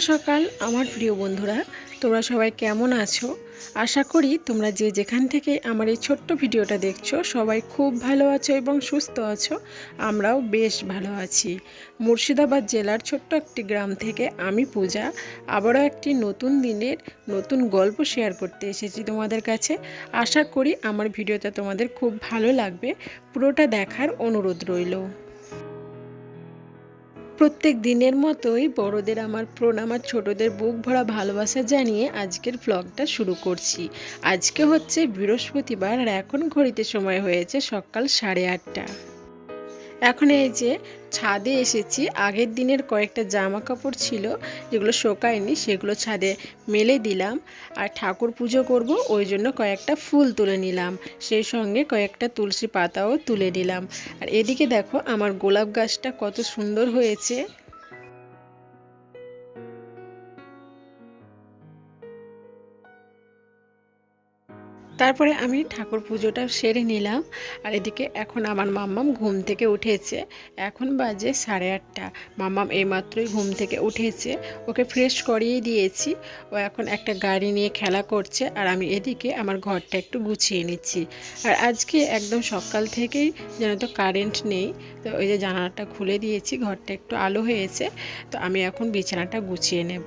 সকাল, আমার প্রিয় বন্ধুরা। তোমরা সবাই কেমন আছো? আশা করি তোমরা যে যেখান থেকে আমার এই ছোট্ট ভিডিওটা দেখছ, সবাই খুব ভালো আছো এবং সুস্থ আছো। আমরাও বেশ ভালো আছি। মুর্শিদাবাদ জেলার ছোট্ট একটি গ্রাম থেকে আমি পূজা। আবারও একটি নতুন দিনের নতুন গল্প শেয়ার করতে এসেছি তোমাদের কাছে। আশা করি আমার ভিডিওটা তোমাদের খুব ভালো লাগবে। পুরোটা দেখার অনুরোধ রইল। প্রত্যেক দিনের মতোই বড়দের আমার প্রণাম আর ছোটদের বুক ভরা ভালোবাসা জানিয়ে আজকের ব্লগটা শুরু করছি। আজকে হচ্ছে বৃহস্পতিবার আর এখন ঘড়িতে সময় হয়েছে সকাল সাড়ে আটটা। এখন এই যে ছাদে এসেছি, আগের দিনের কয়েকটা জামা কাপড় ছিল যেগুলো শোকায়নি, সেগুলো ছাদে মেলে দিলাম আর ঠাকুর পুজো করব, ওই জন্য কয়েকটা ফুল তুলে নিলাম। সেই সঙ্গে কয়েকটা তুলসী পাতাও তুলে নিলাম। আর এদিকে দেখো আমার গোলাপ গাছটা কত সুন্দর হয়েছে। তারপরে আমি ঠাকুর পুজোটা সেরে নিলাম। আর এদিকে এখন আমার মাম্মাম ঘুম থেকে উঠেছে। এখন বাজে সাড়ে আটটা। মাম্মাম এইমাত্রই ঘুম থেকে উঠেছে। ওকে ফ্রেশ করিয়ে দিয়েছি। ও এখন একটা গাড়ি নিয়ে খেলা করছে। আর আমি এদিকে আমার ঘরটা একটু গুছিয়ে নিচ্ছি। আর আজকে একদম সকাল থেকেই যেন তো কারেন্ট নেই, তো ওই যে জানালাটা খুলে দিয়েছি। ঘরটা একটু আলো হয়েছে। তো আমি এখন বিছানাটা গুছিয়ে নেব।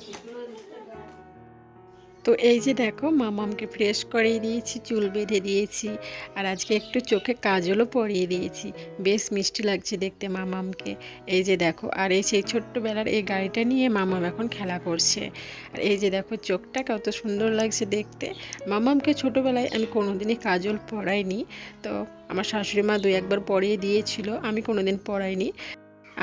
তো এই যে দেখো, মামামকে ফ্রেশ করিয়ে দিয়েছি, চুল বেঁধে দিয়েছি, আর আজকে একটু চোখে কাজলও পরিয়ে দিয়েছি। বেশ মিষ্টি লাগছে দেখতে মামামকে। এই যে দেখো, আর এই সেই ছোট্টবেলার এই গাড়িটা নিয়ে মামাম এখন খেলা করছে। আর এই যে দেখো, চোখটা কত সুন্দর লাগছে দেখতে। মামামকে ছোটোবেলায় আমি কোনোদিনই কাজল পরাইনি। তো আমার শাশুড়ি মা দুই একবার পরিয়ে দিয়েছিল, আমি কোনোদিন পরাইনি।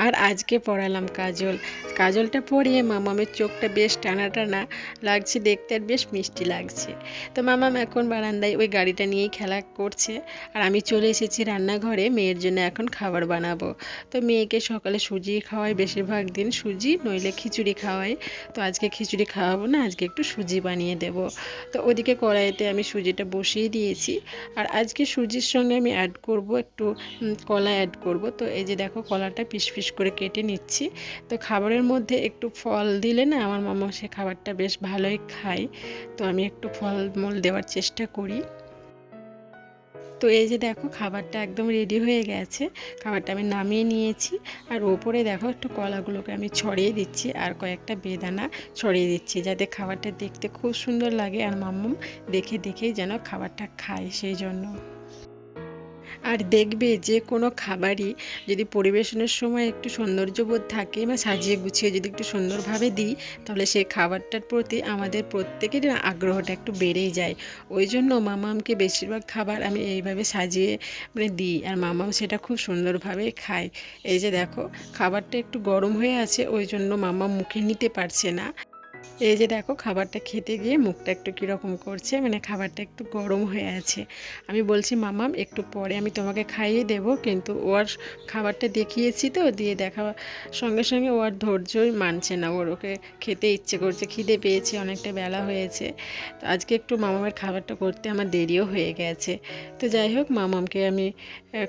আর আজকে পড়ালাম কাজল। কাজলটা পরিয়ে মামামের চোখটা বেশ টানা টানা লাগছে, দেখতে আর বেশ মিষ্টি লাগছে। তো মামাম এখন বারান্দায় ওই গাড়িটা নিয়েই খেলা করছে আর আমি চলে এসেছি রান্নাঘরে, মেয়ের জন্য এখন খাবার বানাবো। তো মেয়েকে সকালে সুজি খাওয়াই, বেশিরভাগ দিন সুজি, নইলে খিচুড়ি খাওয়াই। তো আজকে খিচুড়ি খাওয়াবো না, আজকে একটু সুজি বানিয়ে দেব। তো ওদিকে কড়াইতে আমি সুজিটা বসিয়ে দিয়েছি আর আজকে সুজির সঙ্গে আমি অ্যাড করব একটু কলা অ্যাড করব। তো এই যে দেখো কলাটা পিস পিস করে কেটে নিচ্ছি। তো খাবারের মধ্যে একটু ফল দিলে না আমার মামা সে খাবারটা বেশ ভালোই খায়। তো আমি একটু ফল মল দেওয়ার চেষ্টা করি। তো এই যে দেখো খাবারটা একদম রেডি হয়ে গেছে। খাবারটা আমি নামিয়ে নিয়েছি। আর ওপরে দেখো একটু কলাগুলোকে আমি ছড়িয়ে দিচ্ছি আর কয়েকটা বেদানা ছড়িয়ে দিচ্ছি যাতে খাবারটা দেখতে খুব সুন্দর লাগে আর মাম্মাম দেখে দেখেই যেন খাবারটা খায় সেই জন্য। আর দেখবে যে কোনো খাবারই যদি পরিবেশনের সময় একটু সৌন্দর্যবোধ থাকে বা সাজিয়ে গুছিয়ে যদি একটু সুন্দরভাবে দিই, তাহলে সেই খাবারটার প্রতি আমাদের প্রত্যেকের আগ্রহটা একটু বেড়েই যায়। ওই জন্য মামামকে বেশিরভাগ খাবার আমি এইভাবে সাজিয়ে মানে দিই আর মামাম সেটা খুব সুন্দরভাবে খায়। এই যে দেখো, খাবারটা একটু গরম হয়ে আছে, ওই জন্য মামাম মুখে নিতে পারছে না। এই যে দেখো খাবারটা খেতে গিয়ে মুখটা একটু কীরকম করছে মানে খাবারটা একটু গরম হয়ে আছে। আমি বলছি মামাম একটু পরে আমি তোমাকে খাইয়ে দেব। কিন্তু ও আর খাবারটা দেখিয়েছি তো, দিয়ে দেখা সঙ্গে সঙ্গে ও আর ধৈর্যই মানছে না। ওর ওকে খেতে ইচ্ছে করছে, খিদে পেয়েছে, অনেকটা বেলা হয়েছে। তো আজকে একটু মামামের খাবারটা করতে আমার দেরিও হয়ে গেছে। তো যাই হোক, মামামকে আমি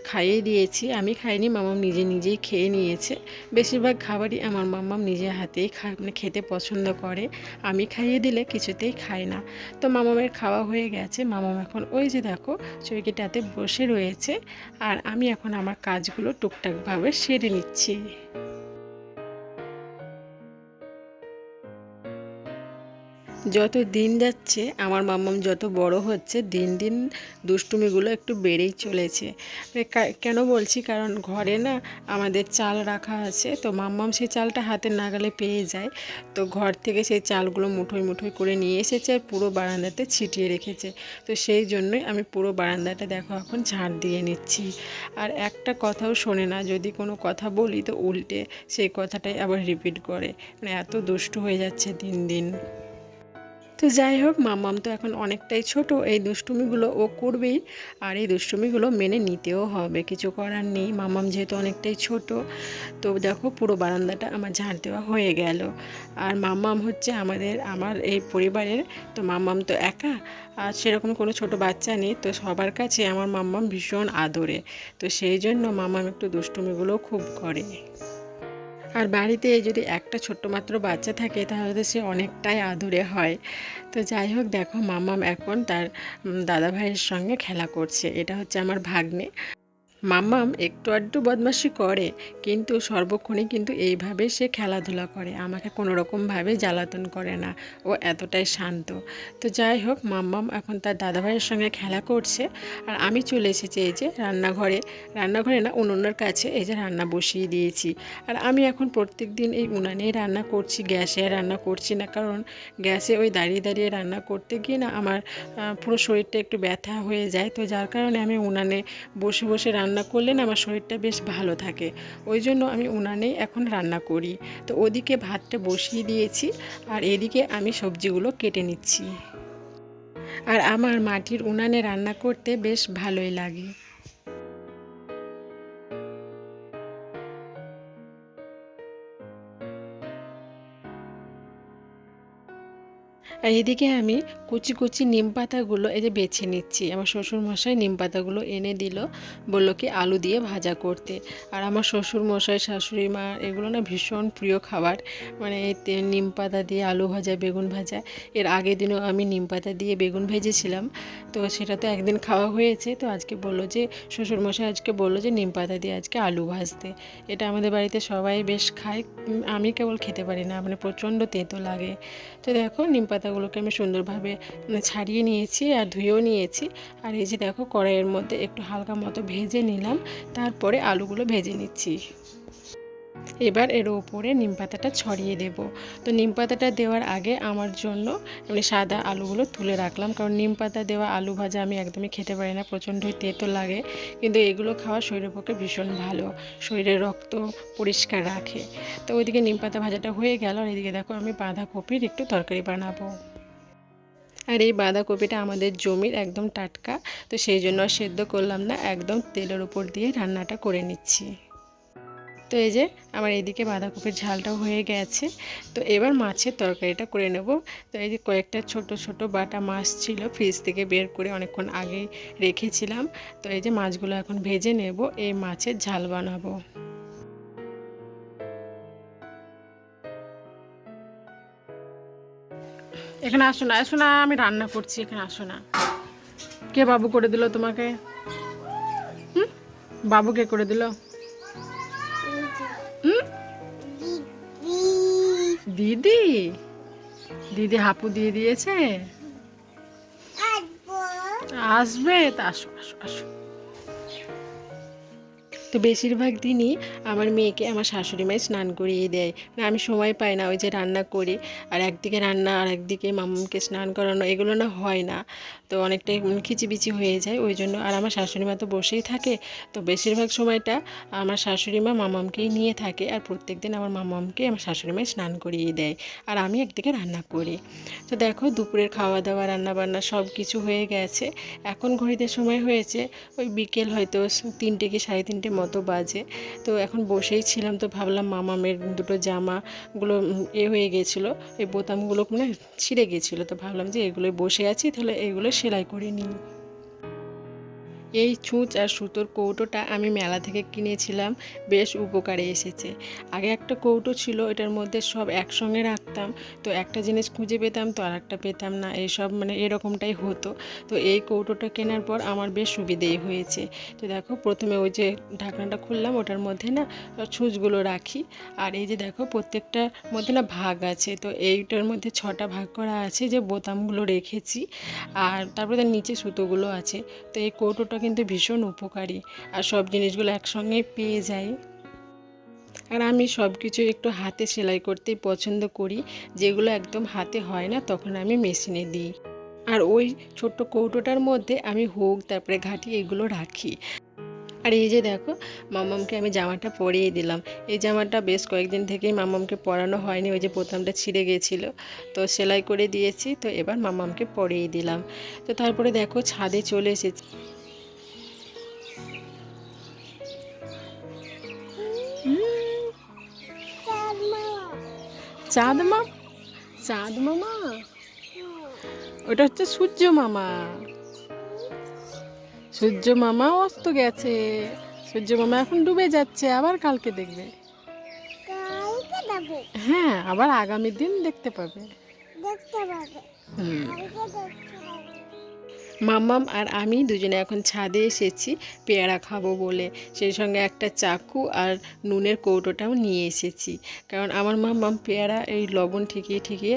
খাইয়ে দিয়েছি। আমি খাইনি, মামাম নিজে নিজেই খেয়ে নিয়েছে। বেশিরভাগ খাবারই আমার মামাম নিজে হাতেই খা মানে খেতে পছন্দ করে। আমি খাইয়ে দিলে কিছুতেই খায় না। তো মামামের খাওয়া হয়ে গেছে। মামাম এখন ওই যে দেখো, চৌকিটাতে বসে রয়েছে। আর আমি এখন আমার কাজগুলো টুকটাকভাবে সেরে নিচ্ছি। যত দিন যাচ্ছে, আমার মাম্মাম যত বড় হচ্ছে, দিন দিন দুষ্টুমিগুলো একটু বেড়েই চলেছে। কেন বলছি? কারণ ঘরে না আমাদের চাল রাখা আছে, তো মাম্মাম সেই চালটা হাতের নাগালে পেয়ে যায়। তো ঘর থেকে সেই চালগুলো মুঠোয় মুঠোয় করে নিয়ে এসেছে আর পুরো বারান্দাতে ছিটিয়ে রেখেছে। তো সেই জন্যই আমি পুরো বারান্দাটা দেখো এখন ঝাড় দিয়ে নিচ্ছি। আর একটা কথাও শোনে না, যদি কোনো কথা বলি তো উল্টে সেই কথাটাই আবার রিপিট করে। মানে এত দুষ্টু হয়ে যাচ্ছে দিন দিন। তো যাই হোক মাম্মাম তো এখন অনেকটাই ছোট। এই দুষ্টুমিগুলো ও করবেই, আর এই দুষ্টুমিগুলো মেনে নিতেও হবে, কিছু করার নেই। মাম্মাম যেহেতু অনেকটাই ছোট, তো দেখো পুরো বারান্দাটা আমার ঝাড় দেওয়া হয়ে গেল। আর মাম্মাম হচ্ছে আমাদের, আমার এই পরিবারের, তো মাম্মাম তো একা, আর সেরকম কোনো ছোট বাচ্চা নেই। তো সবার কাছে আমার মাম্মাম ভীষণ আদরে, তো সেই জন্য মাম্মাম একটু দুষ্টুমিগুলো খুব করে। আর বাড়িতে যদি একটা ছোট্ট মাত্র বাচ্চা থাকে, তাহলে তো সে অনেকটাই আদুরে হয়। তো যাই হোক, দেখো মামাম এখন তার দাদাভাইয়ের দাদা ভাইয়ের সঙ্গে খেলা করছে। এটা হচ্ছে আমার ভাগ্নে। মাম্মাম একটু আধটু বদমাশি করে, কিন্তু সর্বক্ষণই কিন্তু এইভাবে সে খেলাধুলা করে, আমাকে কোনো রকমভাবে জ্বালাতন করে না। ও এতটাই শান্ত। তো যাই হোক, মাম্মাম এখন তার দাদাভাইয়ের সঙ্গে খেলা করছে, আর আমি চলে এসেছি এই যে রান্নাঘরে। রান্নাঘরে না, উনুনের কাছে এই যে রান্না বসিয়ে দিয়েছি। আর আমি এখন প্রত্যেক দিন এই উনানেই রান্না করছি, গ্যাসে রান্না করছি না, কারণ গ্যাসে ওই দাঁড়িয়ে দাঁড়িয়ে রান্না করতে গিয়ে না আমার পুরো শরীরটা একটু ব্যথা হয়ে যায়। তো যার কারণে আমি উনানে বসে বসে রান্না করলে না আমার শরীরটা বেশ ভালো থাকে। ওই জন্য আমি উনানেই এখন রান্না করি। তো ওদিকে ভাতটা বসিয়ে দিয়েছি আর এদিকে আমি সবজিগুলো কেটে নিচ্ছি। আর আমার মাটির উনানে রান্না করতে বেশ ভালোই লাগে। আর এদিকে আমি কুচি কুচি নিম পাতাগুলো এই যে বেছে নিচ্ছি। আমার শ্বশুর মশাই নিম পাতাগুলো এনে দিল, বলল কি আলু দিয়ে ভাজা করতে। আর আমার শ্বশুর মশাই শাশুড়ি মা, এগুলো না ভীষণ প্রিয় খাবার। মানে নিম পাতা দিয়ে আলু ভাজা, বেগুন ভাজা। এর আগের দিনও আমি নিম পাতা দিয়ে বেগুন ভেজেছিলাম। তো সেটা তো একদিন খাওয়া হয়েছে। তো আজকে বলল যে শ্বশুর মশাই আজকে বলল যে, নিম পাতা দিয়ে আজকে আলু ভাজতে। এটা আমাদের বাড়িতে সবাই বেশ খায়। আমি কেবল খেতে পারি না মানে প্রচণ্ড তেতো লাগে। তো দেখো, নিম পাতাগুলোকে আমি সুন্দরভাবে ছাড়িয়ে নিয়েছি আর ধুয়েও নিয়েছি। আর এই যে দেখো কড়াইয়ের মধ্যে একটু হালকা মতো ভেজে নিলাম, তারপরে আলুগুলো ভেজে নিচ্ছি। এবার এর উপরে নিম পাতাটা ছড়িয়ে দেব। তো নিম পাতাটা দেওয়ার আগে আমার জন্য এমনি সাদা আলুগুলো তুলে রাখলাম। কারণ নিম পাতা দেওয়া আলু ভাজা আমি একদমই খেতে পারি না প্রচণ্ডই তেতো লাগে। কিন্তু এগুলো খাওয়া শরীরের পক্ষে ভীষণ ভালো। শরীরের রক্ত পরিষ্কার রাখে। তো ওইদিকে নিম পাতা ভাজাটা হয়ে গেল। আর এদিকে দেখো আমি বাঁধাকপির একটু তরকারি বানাবো। আর এই বাঁধাকপিটা আমাদের জমির একদম টাটকা। তো সেই জন্য সেদ্ধ করলাম না, একদম তেলের উপর দিয়ে রান্নাটা করে নিচ্ছি। তো এই যে আমার এইদিকে বাঁধাকপির ঝালটাও হয়ে গেছে। তো এবার মাছের তরকারিটা করে নেব। তো এই যে কয়েকটা ছোট ছোট বাটা মাছ ছিল ফ্রিজ থেকে বের করে অনেকক্ষণ আগে রেখেছিলাম। তো এই যে মাছগুলো এখন ভেজে নেব, এই মাছের ঝাল বানাবো। এখানে আসো না আসো না, আমি রান্না করছি, এখানে আসো না। কে বাবু করে দিল তোমাকে? বাবু কে করে দিল? দিদি? দিদি হাপু দিয়ে দিয়েছে? আসবে। তা আসো আসো আসো। তো বেশিরভাগ দিনই আমার মেয়েকে আমার শাশুড়ি মাই স্নান করিয়ে দেয়। মানে আমি সময় পাই না ওই যে রান্না করি। আর একদিকে রান্না আর একদিকে মামুকে স্নান করানো, এগুলো না হয় না। তো অনেকটাই খিচিবিচি হয়ে যায়, ওই জন্য আর আমার শাশুড়ি মা তো বসেই থাকে। তো বেশিরভাগ সময়টা আমার শাশুড়ি মা মামামকেই নিয়ে থাকে আর প্রত্যেক দিন আমার মামামকে আমার শাশুড়ি মাই স্নান করিয়ে দেয় আর আমি একদিকে রান্না করি। তো দেখো দুপুরের খাওয়া দাওয়া রান্না বান্না সব কিছু হয়ে গেছে। এখন ঘড়িতে সময় হয়েছে, ওই বিকেল হয়তো তিনটে কি সাড়ে তিনটে মতো বাজে। তো এখন বসেই ছিলাম, তো ভাবলাম মামামের দুটো জামাগুলো এ হয়ে গেছিল, এই বোতামগুলো মানে ছিঁড়ে গেছিল। তো ভাবলাম যে এগুলোই বসে আছি, তাহলে এগুলো সেলাই করে নিই। এই ছুঁচ আর সুতোর কৌটোটা আমি মেলা থেকে কিনেছিলাম, বেশ উপকারে এসেছে। আগে একটা কৌটো ছিল এটার মধ্যে সব একসঙ্গে রাখতাম। থাকতাম তো একটা জিনিস খুঁজে পেতাম, তো আর একটা পেতাম না। এইসব মানে এরকমটাই হতো। তো এই কৌটোটা কেনার পর আমার বেশ সুবিধেই হয়েছে। তো দেখো, প্রথমে ওই যে ঢাকনাটা খুললাম, ওটার মধ্যে না ছুঁচগুলো রাখি। আর এই যে দেখো প্রত্যেকটার মধ্যে না ভাগ আছে। তো এইটার মধ্যে ছটা ভাগ করা আছে যে বোতামগুলো রেখেছি। আর তারপরে তার নিচে সুতোগুলো আছে। তো এই কৌটোটা কিন্তু ভীষণ উপকারী। আর সব জিনিসগুলো একসঙ্গে পেয়ে যাই। আর আমি সব কিছু একটু হাতে সেলাই করতেই পছন্দ করি। যেগুলো একদম হাতে হয় না, তখন আমি মেশিনে দিই। আর ওই ছোট্ট কৌটোটার মধ্যে আমি হুক, তারপরে ঘাটি এগুলো রাখি। আর এই যে দেখো, মামামকে আমি জামাটা পরিয়ে দিলাম। এই জামাটা বেশ কয়েকদিন থেকেই মামামকে পরানো হয়নি, ওই যে বোতামটা ছিঁড়ে গেছিল। তো সেলাই করে দিয়েছি, তো এবার মামামকে পরিয়ে দিলাম। তো তারপরে দেখো ছাদে চলে এসেছি। চাঁদ মা চাঁদ মামা ওটা হচ্ছে সূর্য মামা। সূর্য মামা অস্ত গেছে। সূর্য মামা এখন ডুবে যাচ্ছে আবার কালকে দেখবে। হ্যাঁ আবার আগামী দিন দেখতে পাবে। দেখতে পাবে। হুম। দেখতে পাবে। মাম্মাম আর আমি দুজনে এখন ছাদে এসেছি পেয়ারা খাব বলে। সেই সঙ্গে একটা চাকু আর নুনের কৌটোটাও নিয়ে এসেছি। কারণ আমার মাম্মাম পেয়ারা এই লবণ ঠেকিয়ে ঠেকিয়ে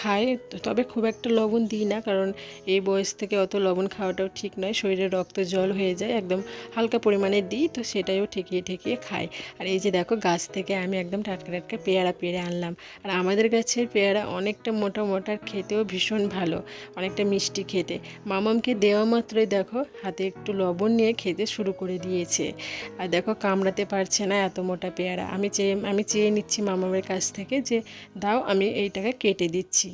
খায়। তবে খুব একটা লবণ দিই না কারণ এই বয়স থেকে অত লবণ খাওয়াটাও ঠিক নয়। শরীরে রক্ত জল হয়ে যায়, একদম হালকা পরিমাণে দিই তো সেটাইও ঠেকিয়ে ঠেকিয়ে খায়। আর এই যে দেখো গাছ থেকে আমি একদম টাটকা টাটকা পেয়ারা পেরে আনলাম। আর আমাদের গাছের পেয়ারা অনেকটা মোটা মোটা খেতেও ভীষণ ভালো, অনেকটা মিষ্টি খেতে। মামামকে দেওয়া মাত্রই দেখো হাতে একটু লবণ নিয়ে খেতে শুরু করে দিয়েছে। আর দেখো কামড়াতে পারছে না এত মোটা পেয়ারা। আমি চেয়ে আমি চেয়ে নিচ্ছি মামামের কাছ থেকে যে, দাও, আমি এইটাকে কেটে দিচ্ছি।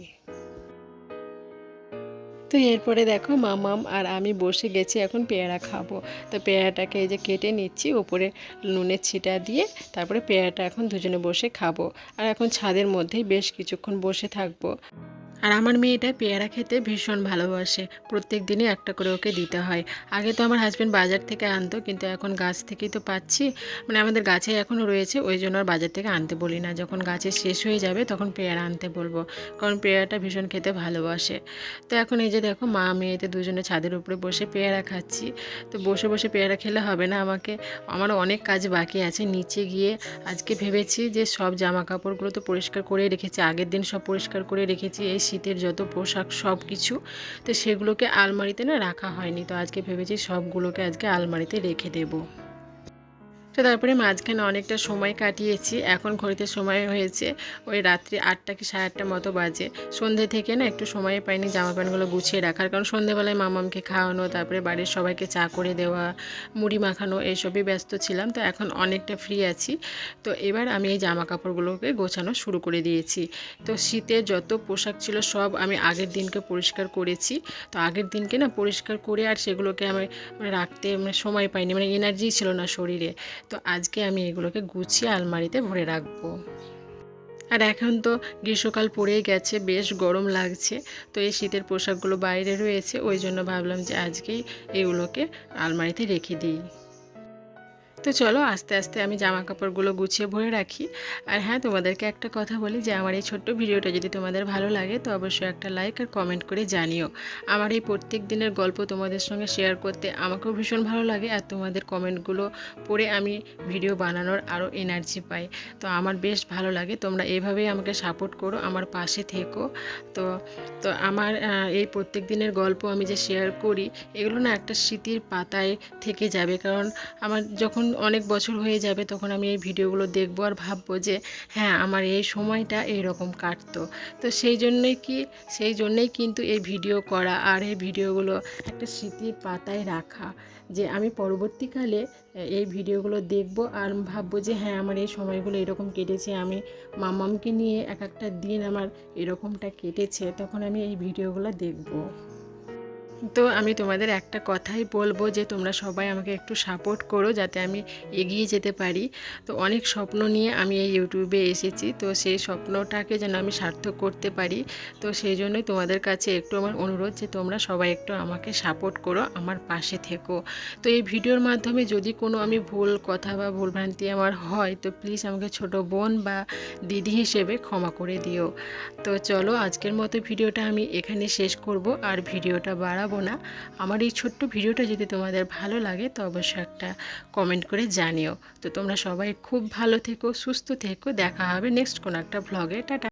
তো এরপরে দেখো মামাম আর আমি বসে গেছি এখন পেয়ারা খাব। তো পেয়ারাটাকে এই যে কেটে নিচ্ছি, ওপরে নুনের ছিটা দিয়ে তারপরে পেয়ারাটা এখন দুজনে বসে খাব। আর এখন ছাদের মধ্যেই বেশ কিছুক্ষণ বসে থাকব। আর আমার মেয়েটা পেয়ারা খেতে ভীষণ ভালোবাসে। প্রত্যেক দিনই একটা করে ওকে দিতে হয়। আগে তো আমার হাজব্যান্ড বাজার থেকে আনতো, কিন্তু এখন গাছ থেকেই তো পাচ্ছি। মানে আমাদের গাছে এখনও রয়েছে, ওই জন্য আর বাজার থেকে আনতে বলি না। যখন গাছে শেষ হয়ে যাবে, তখন পেয়ারা আনতে বলব, কারণ পেয়ারাটা ভীষণ খেতে ভালোবাসে। তো এখন এই যে দেখো, মা মেয়েতে দুজনে ছাদের উপরে বসে পেয়ারা খাচ্ছি। তো বসে বসে পেয়ারা খেলে হবে না আমাকে। আমার অনেক কাজ বাকি আছে। নিচে গিয়ে আজকে ভেবেছি যে সব জামা কাপড়গুলো তো পরিষ্কার করে রেখেছি, আগের দিন সব পরিষ্কার করে রেখেছি, এই শীতের যত পোশাক সব কিছু তো সেগুলোকে আলমারিতে না রাখা হয়নি। তো আজকে ভেবেছি সবগুলোকে আজকে আলমারিতে রেখে দেবো। তো তারপরে মাঝখানে অনেকটা সময় কাটিয়েছি। এখন ঘড়িতে সময় হয়েছে ওই রাত্রি আটটা কি সাড়ে আটটা মতো বাজে। সন্ধে থেকে না একটু সময় পাইনি জামা প্যান্টগুলো গুছিয়ে রাখার। কারণ সন্ধেবেলায় মামামকে খাওয়ানো, তারপরে বাড়ির সবাইকে চা করে দেওয়া, মুড়ি মাখানো, এইসবই ব্যস্ত ছিলাম। তো এখন অনেকটা ফ্রি আছি। তো এবার আমি এই জামা কাপড়গুলোকে গোছানো শুরু করে দিয়েছি। তো শীতে যত পোশাক ছিল সব আমি আগের দিনকে পরিষ্কার করেছি। তো আগের দিনকে না পরিষ্কার করে আর সেগুলোকে আমি রাখতে মানে সময় পাইনি। মানে এনার্জি ছিল না শরীরে। তো আজকে আমি এগুলোকে গুছিয়ে আলমারিতে ভরে রাখব। আর এখন তো গ্রীষ্মকাল পড়েই গেছে, বেশ গরম লাগছে, তো এই শীতের পোশাকগুলো বাইরে রয়েছে, ওই জন্য ভাবলাম যে আজকেই এগুলোকে আলমারিতে রেখে দিই। তো চলো আস্তে আস্তে আমি জামা কাপড়গুলো গুছিয়ে ভরে রাখি। আর হ্যাঁ তোমাদেরকে একটা কথা বলি যে, আমার এই ছোট্ট ভিডিওটা যদি তোমাদের ভালো লাগে, তো অবশ্যই একটা লাইক আর কমেন্ট করে জানিও। আমার এই প্রত্যেক দিনের গল্প তোমাদের সঙ্গে শেয়ার করতে আমাকেও ভীষণ ভালো লাগে, আর তোমাদের কমেন্টগুলো পড়ে আমি ভিডিও বানানোর আরও এনার্জি পাই। তো আমার বেশ ভালো লাগে, তোমরা এভাবেই আমাকে সাপোর্ট করো, আমার পাশে থেকো। তো তো আমার এই প্রত্যেক দিনের গল্প আমি যে শেয়ার করি, এগুলো না একটা স্মৃতির পাতায় থেকে যাবে। কারণ আমার যখন অনেক বছর হয়ে যাবে তখন আমি এই ভিডিওগুলো দেখব আর ভাববো যে হ্যাঁ আমার এই সময়টা এইরকম কাটতো। তো সেই জন্যই কি, সেই জন্যই কিন্তু এই ভিডিও করা আর এই ভিডিওগুলো একটা স্মৃতির পাতায় রাখা যে, আমি পরবর্তীকালে এই ভিডিওগুলো দেখব আর ভাববো যে হ্যাঁ আমার এই সময়গুলো এরকম কেটেছে। আমি মামামকে নিয়ে এক একটা দিন আমার এরকমটা কেটেছে। তখন আমি এই ভিডিওগুলো দেখব। তো আমি তোমাদের একটা কথাই বলব যে তোমরা সবাই আমাকে একটু সাপোর্ট করো যাতে আমি এগিয়ে যেতে পারি। তো অনেক স্বপ্ন নিয়ে আমি এই ইউটিউবে এসেছি। তো সেই স্বপ্নটাকে যেন আমি সার্থক করতে পারি। তো সেই জন্যই তোমাদের কাছে একটু আমার অনুরোধ যে তোমরা সবাই একটু আমাকে সাপোর্ট করো আমার পাশে থেকো। তো এই ভিডিওর মাধ্যমে যদি কোনো আমি ভুল কথা বা ভুলভ্রান্তি আমার হয়, তো প্লিজ আমাকে ছোট বোন বা দিদি হিসেবে ক্ষমা করে দিও। তো চলো আজকের মতো ভিডিওটা আমি এখানে শেষ করব। আর ভিডিওটা বাড়াবো না। আমার এই ছোট্ট ভিডিওটা যদি তোমাদের ভালো লাগে, তো অবশ্যই একটা কমেন্ট করে জানিও। তো তোমরা সবাই খুব ভালো থেকো, সুস্থ থেকো। দেখা হবে নেক্সট কোনো একটা ভ্লগে টাটা।